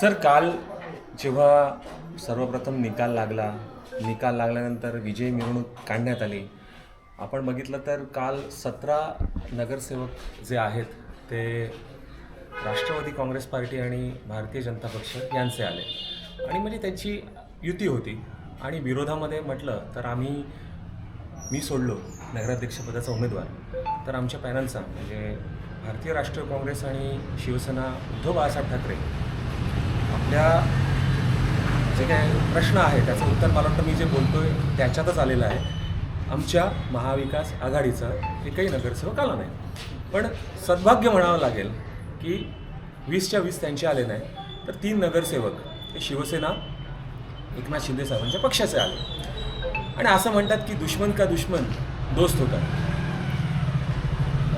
Sir काल जेव्हा सर्वप्रथम निकाल लागला निकाल लागल्यानंतर विजय मिरवणूक काढण्यात आली. आपण बघितलं तर काल सतरा नगरसेवक जे आहेत ते राष्ट्रवादी काँग्रेस पार्टी आणि भारतीय जनता पक्ष यांचे आले. आणि म्हणजे त्यांची युती होती. आणि विरोधामध्ये म्हटलं तर आम्ही मी सोडलो नगराध्यक्षपदाचा उमेदवार. तर आमच्या पॅनलचा म्हणजे भारतीय राष्ट्रीय काँग्रेस आणि शिवसेना उद्धव बाळासाहेब ठाकरे आपल्या जे काय प्रश्न आहे त्याचं उत्तर मला वाटतं मी जे बोलतोय त्याच्यातच आलेलं आहे. आमच्या महाविकास आघाडीचा एकही नगरसेवक आला नाही. पण सद्भाग्य म्हणावं लागेल की वीसच्या वीस त्यांचे आले नाही. तर तीन नगरसेवक हे शिवसेना एकनाथ शिंदे साहेबांच्या पक्षाचे आले. आणि असं म्हणतात की दुश्मन का दुश्मन दोस्त होता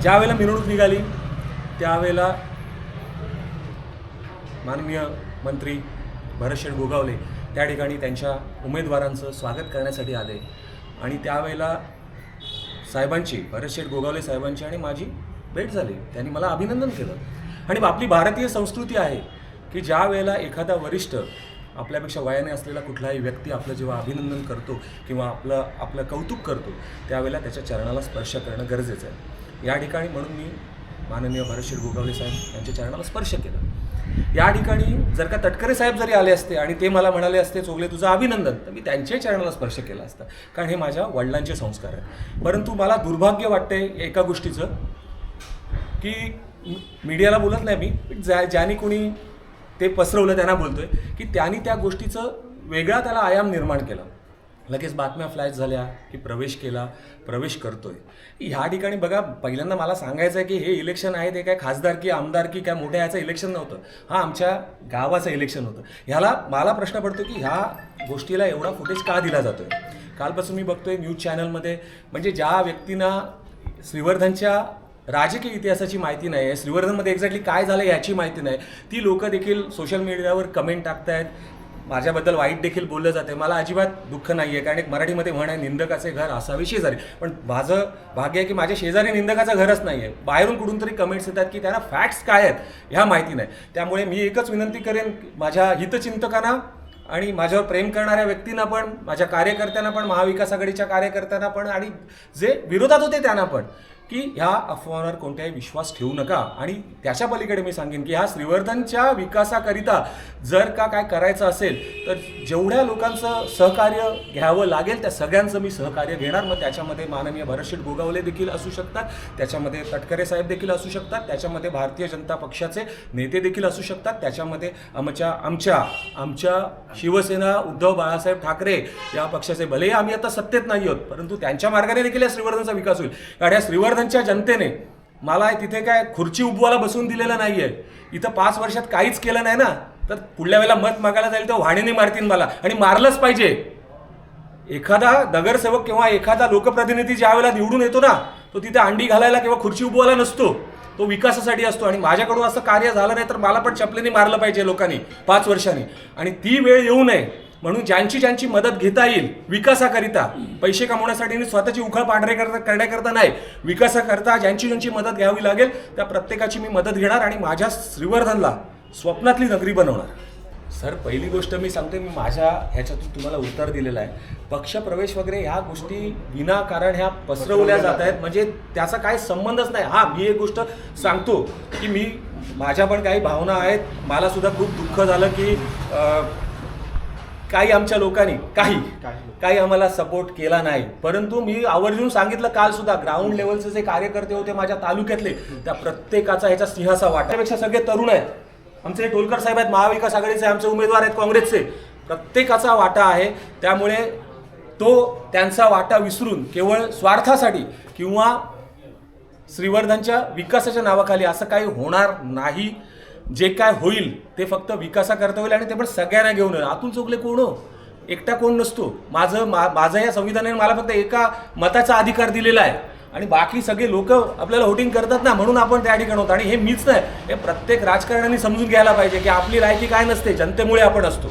ज्या वेळेला मिरवणूक निघाली त्यावेळेला माननीय मंत्री भरतशेठ गोगावले त्या ठिकाणी त्यांच्या उमेदवारांचं स्वागत करण्यासाठी आले. आणि त्यावेळेला साहेबांची भरतशेठ गोगावले साहेबांची आणि माझी भेट झाली. त्यांनी मला अभिनंदन केलं. आणि आपली भारतीय संस्कृती आहे की ज्या वेळेला एखादा वरिष्ठ आपल्यापेक्षा वयाने असलेला कुठलाही व्यक्ती आपलं जेव्हा अभिनंदन करतो किंवा आपलं आपलं कौतुक करतो त्यावेळेला त्याच्या चरणाला स्पर्श करणं गरजेचं आहे. या ठिकाणी म्हणून मी माननीय भरतशीर गोगावले साहेब यांच्या चरणाला स्पर्श केला. या ठिकाणी जर का तटकरे साहेब जरी आले असते आणि ते मला म्हणाले असते चोगले तुझं अभिनंदन. तर मी त्यांच्याही चरणाला स्पर्श केला असता. कारण हे माझ्या वडिलांचे संस्कार आहेत. परंतु मला दुर्भाग्य वाटते एका गोष्टीचं की मीडियाला बोलत नाही मी ज्या ज्याने कोणी ते पसरवलं त्यांना बोलतोय की त्यांनी त्या गोष्टीचं वेगळा त्याला आयाम निर्माण केला. लगेच बातम्या फ्लॅश झाल्या की प्रवेश केला प्रवेश करतोय. ह्या ठिकाणी बघा पहिल्यांदा मला सांगायचं आहे की हे इलेक्शन आहे ते काय खासदार की आमदारकी काय मोठ्या याचं इलेक्शन नव्हतं. हा आमच्या गावाचं इलेक्शन होतं. ह्याला मला प्रश्न पडतो की ह्या गोष्टीला एवढा फुटेज का दिला जातोय? कालपासून मी बघतोय न्यूज चॅनलमध्ये म्हणजे ज्या व्यक्तींना श्रीवर्धनच्या राजकीय इतिहासाची माहिती नाही आहे श्रीवर्धनमध्ये एक्झॅक्टली काय झालं याची माहिती नाही ती लोकं देखील सोशल मीडियावर कमेंट टाकतायत माझ्याबद्दल वाईट देखील बोललं जाते मला अजिबात दुःख नाही आहे कारण एक मराठीमध्ये म्हण आहे निंदकाचे घर असावे शेजारी. पण माझं भाग्य आहे की माझ्या शेजारी निंदकाचं घरच नाही आहे बाहेरून कुठून तरी कमेंट्स येतात की त्यांना फॅक्ट्स काय आहेत ह्या माहिती नाही. त्यामुळे मी एकच विनंती करेन माझ्या हितचिंतकांना आणि माझ्यावर प्रेम करणाऱ्या व्यक्तींना पण माझ्या कार्यकर्त्यांना पण महाविकास आघाडीच्या कार्यकर्त्यांना पण आणि जे विरोधात होते त्यांना पण. की ह्या अफवांवर कोणत्याही विश्वास ठेवू नका. आणि त्याच्या पलीकडे मी सांगेन की ह्या श्रीवर्धनच्या विकासाकरिता जर का काय करायचं असेल तर जेवढ्या लोकांचं सहकार्य घ्यावं लागेल त्या सगळ्यांचं मी सहकार्य घेणार. मग त्याच्यामध्ये माननीय भरतशेठ गोगावले देखील असू शकतात. त्याच्यामध्ये तटकरे साहेब देखील असू शकतात. त्याच्यामध्ये भारतीय जनता पक्षाचे नेते देखील असू शकतात. त्याच्यामध्ये आमच्या आमच्या आमच्या शिवसेना उद्धव बाळासाहेब ठाकरे या पक्षाचे भलेही आम्ही आता सत्तेत नाही आहोत परंतु त्यांच्या मार्गाने देखील या श्रीवर्धनचा विकास होईल. कारण या श्रीवर्धन श्रीवर्धनच्या जनतेने मला तिथे काय खुर्ची उभवाला बसवून दिलेलं नाही आहे इथं पाच वर्षात काहीच केलं नाही ना. तर पुढल्या वेळेला मत मागायला जाईल तर वाणीने मारतील मला. आणि मारलंच पाहिजे. एखादा नगरसेवक किंवा एखादा लोकप्रतिनिधी ज्या वेळेला निवडून येतो ना तो तिथे अंडी घालायला किंवा खुर्ची उभवायला नसतो. तो विकासासाठी असतो. आणि माझ्याकडून असं कार्य झालं नाही तर मला पण चपलेने मारलं पाहिजे लोकांनी पाच वर्षांनी. आणि ती वेळ येऊ नये. म्हणून ज्यांची ज्यांची मदत घेता येईल विकासाकरिता पैसे कमवण्यासाठी आणि स्वतःची उखळ पांढरे करता करण्याकरता नाही विकासाकरता ज्यांची ज्यांची मदत घ्यावी लागेल त्या प्रत्येकाची मी मदत घेणार आणि माझ्या श्रीवर्धनला स्वप्नातली नगरी बनवणार. सर पहिली गोष्ट मी सांगते मी माझ्या ह्याच्यातून तुम्हाला उत्तर दिलेलं आहे. पक्षप्रवेश वगैरे ह्या गोष्टी विनाकारण ह्या पसरवल्या जात आहेत. म्हणजे त्याचा काही संबंधच नाही. हा मी एक गोष्ट सांगतो की मी माझ्या पण काही भावना आहेत. मला सुद्धा खूप दुःख झालं की काही आमच्या लोकांनी काही काही आम्हाला सपोर्ट केला नाही. परंतु मी आवर्जून सांगितलं काल सुद्धा ग्राउंड लेवलचे जे कार्यकर्ते होते माझ्या तालुक्यातले त्या प्रत्येकाचा ह्याचा सिंहाचा वाटापेक्षा सगळे तरुण आहेत. आमचे टोलकर साहेब आहेत महाविकास आघाडीचे आमचे उमेदवार आहेत काँग्रेसचे. प्रत्येकाचा वाटा आहे. त्यामुळे तो त्यांचा वाटा विसरून केवळ स्वार्थासाठी किंवा श्रीवर्धनच्या विकासाच्या नावाखाली असं काही होणार नाही. जे काय होईल ते फक्त विकासाकरता होईल आणि ते पण सगळ्यांना घेऊन येईल. आतून चुकले कोण हो? एकटा कोण नसतो. माझं मा माझं या संविधानाने मला फक्त एका मताचा अधिकार दिलेला आहे. आणि बाकी सगळे लोक आपल्याला वोटिंग करतात ना म्हणून आपण त्या ठिकाणी होतो. आणि हे मीच नाही हे प्रत्येक राजकारण्याने समजून घ्यायला पाहिजे की आपली लायकी काय नसते जनतेमुळे आपण असतो.